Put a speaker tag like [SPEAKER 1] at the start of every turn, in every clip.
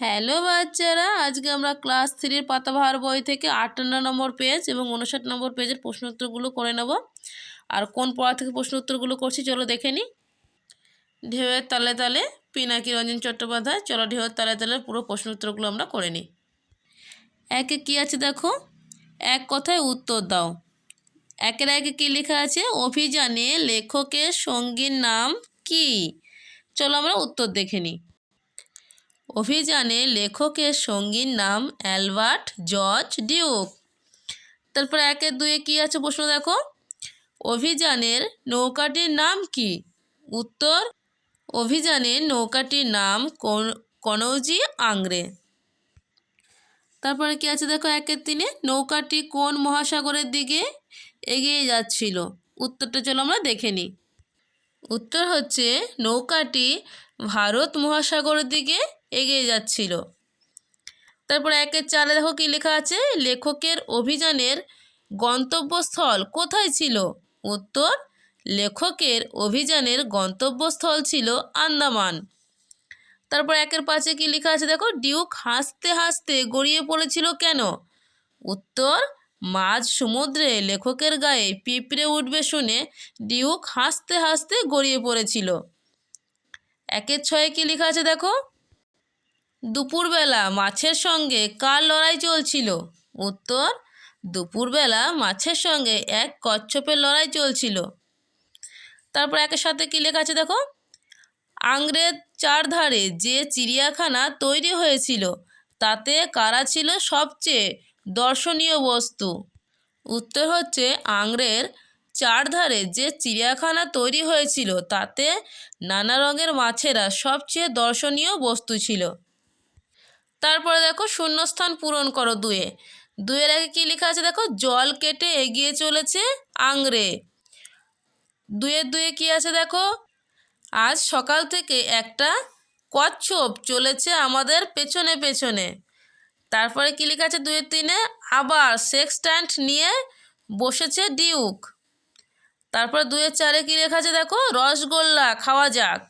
[SPEAKER 1] Hello বাচ্চারা, আজকে আমরা ক্লাস থ্রির পাতাবাহার বই থেকে আটান্ন নম্বর পেজ এবং উনষাট নম্বর পেজের প্রশ্ন উত্তরগুলো করে নেব। আর কোন পড়া থেকে প্রশ্ন উত্তরগুলো করছি চলো দেখে নিই ঢেউয়ের তালে তালে পিনাকি রঞ্জন চট্টোপাধ্যায়, চলো ঢেউয়ের তালে তালে পুরো প্রশ্ন উত্তরগুলো আমরা করে নিই একে কী আছে দেখো? এক কথায় উত্তর দাও। একের একে কী লেখা আছে? অভিযানে লেখকের সঙ্গীর নাম কি? চলো আমরা উত্তর দেখে নিই অভিযানে লেখকের সঙ্গীর নাম অ্যালবার্ট জর্জ ডিউক। তারপর একের দুয়ে কী আছে প্রশ্ন দেখো? অভিযানের নৌকাটির নাম কি? উত্তর, অভিযানের নৌকাটির নাম কন- কনৌজি আংরে। তারপরে কি আছে দেখো একের তিনে? নৌকাটি কোন মহাসাগরের দিকে এগিয়ে যাচ্ছিল? উত্তরটা চলো আমরা দেখে নিই। উত্তর হচ্ছে, নৌকাটি ভারত মহাসাগরের দিকে এগিয়ে যাচ্ছিল। তারপর একের চালে দেখো কী লেখা আছে? লেখকের অভিযানের গন্তব্যস্থল কোথায় ছিল? উত্তর, লেখকের অভিযানের গন্তব্যস্থল ছিল আন্দামান। তারপর একের পাশে কী লেখা আছে দেখো? ডিউক হাসতে হাসতে গড়িয়ে পড়েছিল কেন? উত্তর মাঝ সমুদ্রে লেখকের গায়ে পিঁপড়ে উঠবে শুনে ডিউক হাসতে হাসতে গড়িয়ে পড়েছিল। একের ছয়ে কি লেখা আছে দেখো? দুপুরবেলা মাছের সঙ্গে কার লড়াই চলছিল? উত্তর, দুপুরবেলা মাছের সঙ্গে এক কচ্ছপের লড়াই চলছিল। তারপর একের সাথে কী লেখা আছে দেখো? আংরের চারধারে যে চিড়িয়াখানা তৈরি হয়েছিল, তাতে কারা ছিল সবচেয়ে দর্শনীয় বস্তু। উত্তর হচ্ছে আংরের চারধারে যে চিড়িয়াখানা তৈরি হয়েছিল, তাতে নানা রঙের মাছেরা সবচেয়ে দর্শনীয় বস্তু ছিল। তারপরে দেখো শূন্যস্থান পূরণ করো দুয়ে। দুয়ের আগে কী লেখা আছে দেখো? জল কেটে এগিয়ে চলেছে আংরে দুয়ের দুয়ে কী আছে দেখো? আজ সকাল থেকে একটা কচ্ছপ চলেছে আমাদের পেছনে পেছনে। তারপরে কী লেখা আছে? দুয়ের তিনে আবার সেক্সট্যান্ট নিয়ে বসেছে ডিউক তারপর দুয়ের চারে কী লেখা আছে দেখো? রসগোল্লা, খাওয়া যাক।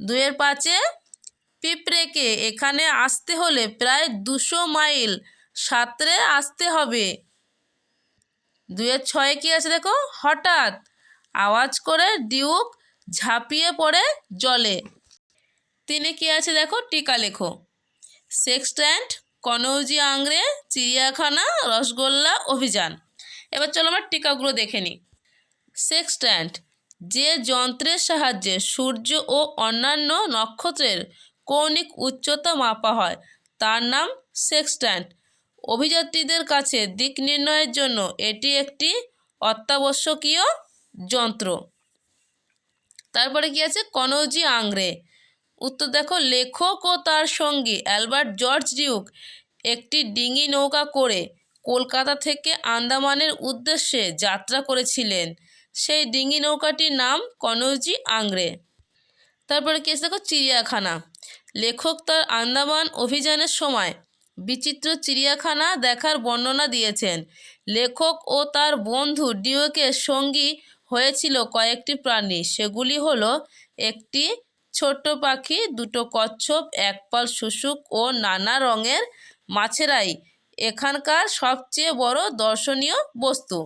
[SPEAKER 1] দুয়ের পাঁচে পিঁপড়েকে, এখানে আসতে হলে প্রায় দুশো মাইল সাঁতরে আসতে হবে। দুয়ের ছয়ে কী আছে দেখো? হঠাৎ আওয়াজ করে ডিউক ঝাঁপিয়ে পড়ে জলে। তিনে কী আছে দেখো? টিকা লেখো। সেক্সট্যান্ট কনৌজি আংরে, চিড়িয়াখানা, রসগোল্লা অভিযান। এবার চলো আমার টিকাগুলো দেখে নিই। সেক্সট্যান্ট যে যন্ত্রের সাহায্যে সূর্য ও অন্যান্য নক্ষত্রের কৌণিক উচ্চতা মাপা হয়, তার নাম সেক্সট্যান্ট অভিযাত্রীদের কাছে দিক নির্ণয়ের জন্য এটি একটি অত্যাবশ্যকীয় যন্ত্র। তারপরে কি আছে? কনৌজি আংরে। উত্তর দেখো, লেখক ও তার সঙ্গী অ্যালবার্ট জর্জ ডিউক একটি ডিঙি নৌকা করে কলকাতা থেকে আন্দামানের উদ্দেশ্যে যাত্রা করেছিলেন। সেই ডিঙি নৌকাটির নাম কনৌজি আংরে তারপরে কি আছে দেখো, চিড়িয়াখানা। লেখক তার আন্দামান অভিযানের সময় বিচিত্র চিড়িয়াখানা দেখার বর্ণনা দিয়েছেন। লেখক ও তার বন্ধু ডিওকের সঙ্গী হয়েছিল কয়েকটি প্রাণী, সেগুলি হলো একটি ছোট্ট পাখি, দুটো কচ্ছপ, এক পাল শুশুক ও নানা রঙের মাছেরাই। এখানকার সবচেয়ে বড় দর্শনীয় বস্তু।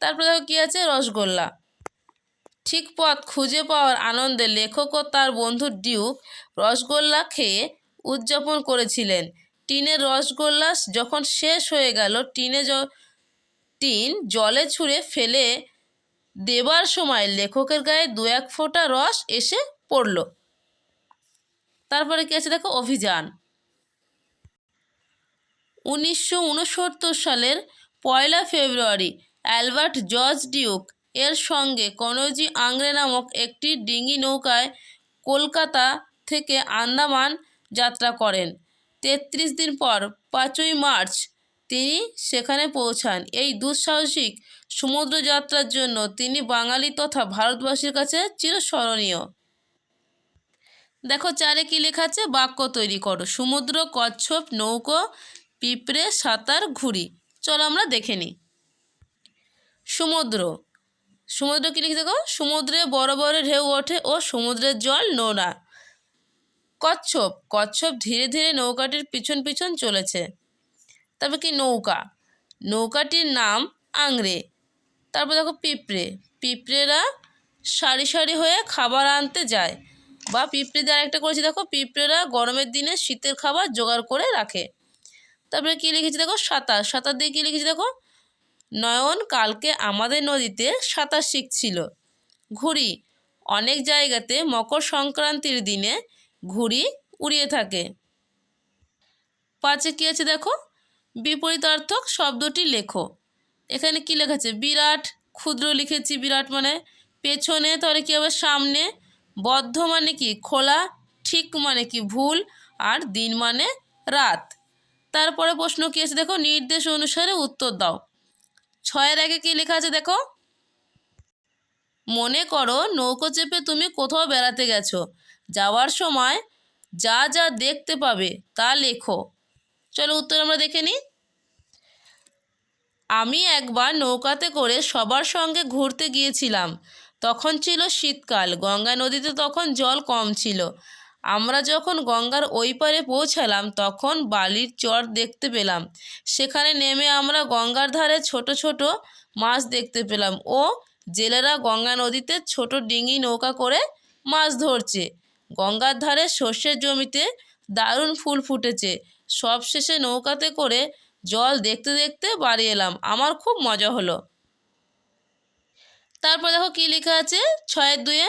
[SPEAKER 1] তারপরে দেখো কী আছে? রসগোল্লা। ঠিক পথ খুঁজে পাওয়ার আনন্দে লেখক ও তার বন্ধু ডিউক রসগোল্লা খেয়ে উদযাপন করেছিলেন। টিনের রসগোল্লা যখন শেষ হয়ে গেল, টিনে টিন জলে ছুঁড়ে ফেলে দেবার সময় লেখকের গায়ে দু এক ফোঁটা রস এসে পড়ল। তারপরে কি আছে দেখো? অভিযান। উনিশশো উনসত্তর সালের পয়লা ফেব্রুয়ারি অ্যালবার্ট জর্জ ডিউক এর সঙ্গে কনৌজি আংরে নামক একটি ডিঙি নৌকায় কলকাতা থেকে আন্দামান যাত্রা করেন। তেত্রিশ দিন পর পাঁচই মার্চ তিনি সেখানে পৌঁছান। এই দুঃসাহসিক সমুদ্রযাত্রার জন্য তিনি বাঙালি তথা ভারতবাসীর কাছে চিরস্মরণীয়। দেখো চারে কী লেখা আছে? বাক্য তৈরি করো। সমুদ্র, কচ্ছপ, নৌকো, পিঁপড়ে, সাঁতার, ঘুড়ি। চলো আমরা দেখে নিই। সমুদ্র। সমুদ্র কী লিখে দেখো সমুদ্রে বড় বড় ঢেউ ওঠে ও সমুদ্রের জল নোনা। কচ্ছপ। কচ্ছপ ধীরে ধীরে নৌকাটির পিছন পিছন চলেছে। তারপর কি নৌকা? নৌকাটির নাম আংরে তারপর দেখো পিঁপড়ে। পিঁপড়েরা সারি সারি হয়ে খাবার আনতে যায়। বা পিঁপড়ে দিয়ে আরেকটা করেছি দেখো, পিঁপড়েরা গরমের দিনে শীতের খাবার জোগাড় করে রাখে। তারপরে কী লিখেছি দেখো, সাঁতার। সাঁতার দিয়ে কী লিখেছি দেখো, নয়ন কালকে আমাদের নদীতে সাঁতার শিখছিল। ঘুড়ি অনেক জায়গাতে মকর সংক্রান্তির দিনে ঘুড়ি উড়িয়ে থাকে। পাঁচে কী আছে দেখো, বিপরীতার্থক শব্দটি লেখো। এখানে কি লেখা আছে? বিরাট, ক্ষুদ্র লিখেছি বিরাট মানে পেছনে তাহলে কী হবে? সামনে বদ্ধ মানে কি? খোলা, ঠিক মানে কি? ভুল, আর দিন মানে রাত। তারপরে প্রশ্ন কী আছে? দেখো, নির্দেশ অনুসারে উত্তর দাও। ছয়ের আগে কী লেখা আছে দেখো? মনে করো নৌকো চেপে তুমি কোথাও বেড়াতে গেছো। যাওয়ার সময় যা যা দেখতে পাবে তা লেখো। চলো উত্তর আমরা দেখে নিই। আমি একবার নৌকাতে করে সবার সঙ্গে ঘুরতে গিয়েছিলাম। তখন ছিল শীতকাল। গঙ্গা নদীতে তখন জল কম ছিল। আমরা যখন গঙ্গার ওই পারে পৌঁছালাম, তখন বালির চর দেখতে পেলাম। সেখানে নেমে আমরা গঙ্গার ধারে ছোট ছোট মাছ দেখতে পেলাম ও জেলেরা গঙ্গা নদীতে ছোট ডিঙি নৌকা করে মাছ ধরছে। গঙ্গার ধারে সর্ষের জমিতে দারুণ ফুল ফুটেছে। সবশেষে নৌকাতে করে জল দেখতে দেখতে বাড়ি এলাম। আমার খুব মজা হলো। তারপর দেখো কী লেখা আছে? ছয়ের দুয়ে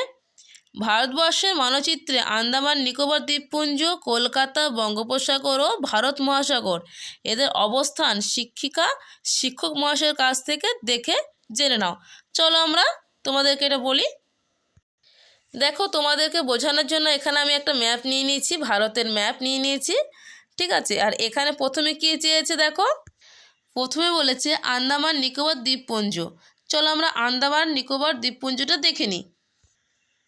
[SPEAKER 1] ভারতবর্ষের মানচিত্রে আন্দামান, নিকোবর, দ্বীপপুঞ্জ, কলকাতা, বঙ্গোপসাগর ও ভারত মহাসাগর। এদের অবস্থান শিক্ষিকা, শিক্ষক মহাশয়ের কাছ থেকে দেখে জেনে নাও। চলো আমরা তোমাদেরকে এটা বলি। দেখো তোমাদেরকে বোঝানোর জন্য এখানে আমি একটা ম্যাপ নিয়ে নিয়েছি, ভারতের ম্যাপ নিয়ে নিয়েছি, ঠিক আছে? আর এখানে প্রথমে কী চেয়েছে দেখো? প্রথমে বলেছে আন্দামান, নিকোবর, দ্বীপপুঞ্জ। চলো আমরা আন্দামান, নিকোবর, দ্বীপপুঞ্জটা দেখে নিই।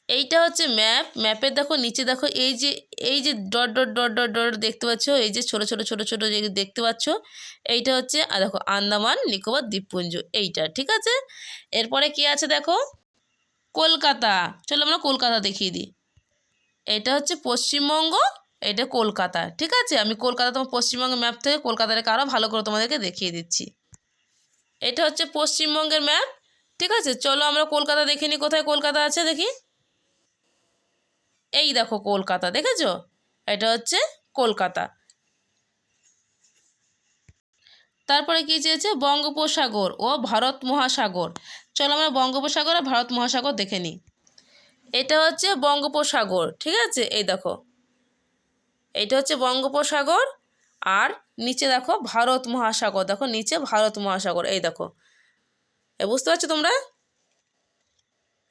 [SPEAKER 1] এইটা হচ্ছে ম্যাপ। ম্যাপের দেখো, নিচে দেখো, এই যে এই যে dot dot dot dot dot দেখতে পাচ্ছ? এই যে ছোট ছোট ছোট ছোট যে দেখতে পাচ্ছ? এইটা হচ্ছে, আর দেখো, আন্দামান, নিকোবর, দ্বীপপুঞ্জ। এইটা, ঠিক আছে? এরপরে কি আছে দেখো? কলকাতা। চলো আমরা কলকাতা দেখিয়ে দিই। এটা হচ্ছে পশ্চিমবঙ্গ এটা কলকাতা, ঠিক আছে? আমি কলকাতা তোমার পশ্চিমবঙ্গের ম্যাপ থেকে কলকাতাটাকে আরও ভালো করে তোমাদেরকে দেখিয়ে দিচ্ছি। এটা হচ্ছে পশ্চিমবঙ্গের ম্যাপ, ঠিক আছে? চলো আমরা কলকাতা দেখে নিই কোথায় কলকাতা আছে দেখি। এই দেখো কলকাতা, দেখেছ? এটা হচ্ছে কলকাতা। তারপরে কী চেয়েছে? বঙ্গোপসাগর ও ভারত মহাসাগর। চলো আমরা বঙ্গোপসাগর আর ভারত মহাসাগর দেখে নিই। এটা হচ্ছে বঙ্গোপসাগর, ঠিক আছে? এই দেখো। এইটা হচ্ছে বঙ্গোপসাগর আর নিচে দেখো ভারত মহাসাগর, দেখো নিচে ভারত মহাসাগর, এই দেখো। এ বুঝতে পারছ তোমরা?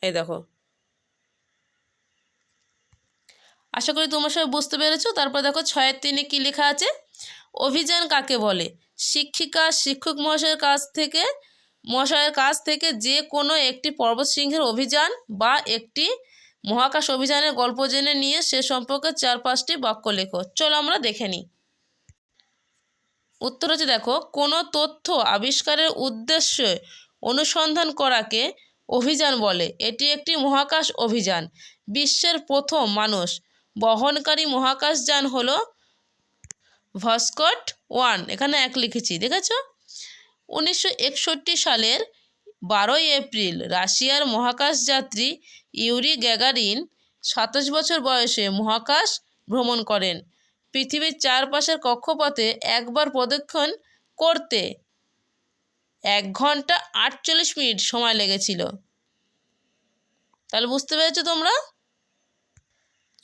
[SPEAKER 1] এই দেখো। আশা করি তোমরা সবাই বুঝতে পেরেছ। তারপর দেখো ছয়ের তিনে কী লেখা আছে? অভিযান কাকে বলে? শিক্ষিকা, শিক্ষক মহাশয়ের কাছ থেকে, মহাশয়ের কাছ থেকে যে কোনো একটি পর্বত সিংহের অভিযান বা একটি মহাকাশ অভিযানের গল্প জেনে নিয়ে সে সম্পর্কে চার পাঁচটি বাক্য লেখো। চলো আমরা দেখে নিই। উত্তর হচ্ছে দেখো, কোনো তথ্য আবিষ্কারের উদ্দেশ্যে অনুসন্ধান করাকে অভিযান বলে। এটি একটি মহাকাশ অভিযান, বিশ্বের প্রথম মানুষ। বহনকারী মহাকাশযান হল ভস্কট ওয়ান এখানে এক লিখেছি, দেখেছ? উনিশশো একষট্টি সালের বারোই এপ্রিল, রাশিয়ার মহাকাশ যাত্রী ইউরি গ্যাগারিন সাতাশ বছর বয়সে মহাকাশ ভ্রমণ করেন। পৃথিবীর চারপাশের কক্ষপথে একবার প্রদক্ষিণ করতে এক ঘণ্টা আটচল্লিশ মিনিট সময় লেগেছিল। তাহলে বুঝতে পেরেছ তোমরা?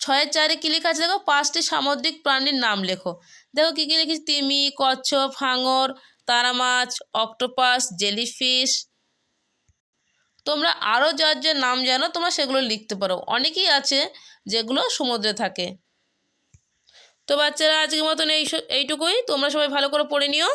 [SPEAKER 1] ছয়ের চারে কী লেখা আছে দেখো? পাঁচটি সামুদ্রিক প্রাণীর নাম লেখো। দেখো কী কী লিখেছি তিমি, কচ্ছপ, হাঙর তারা মাছ অক্টোপাস, জেলিফিশ। তোমরা আরও যার যার নাম জানো, তোমরা সেগুলো লিখতে পারো। অনেকেই আছে যেগুলো সমুদ্রে থাকে। তো বাচ্চারা আজকের মতন এই এইটুকুই। তোমরা সবাই ভালো করে পড়ে নিও।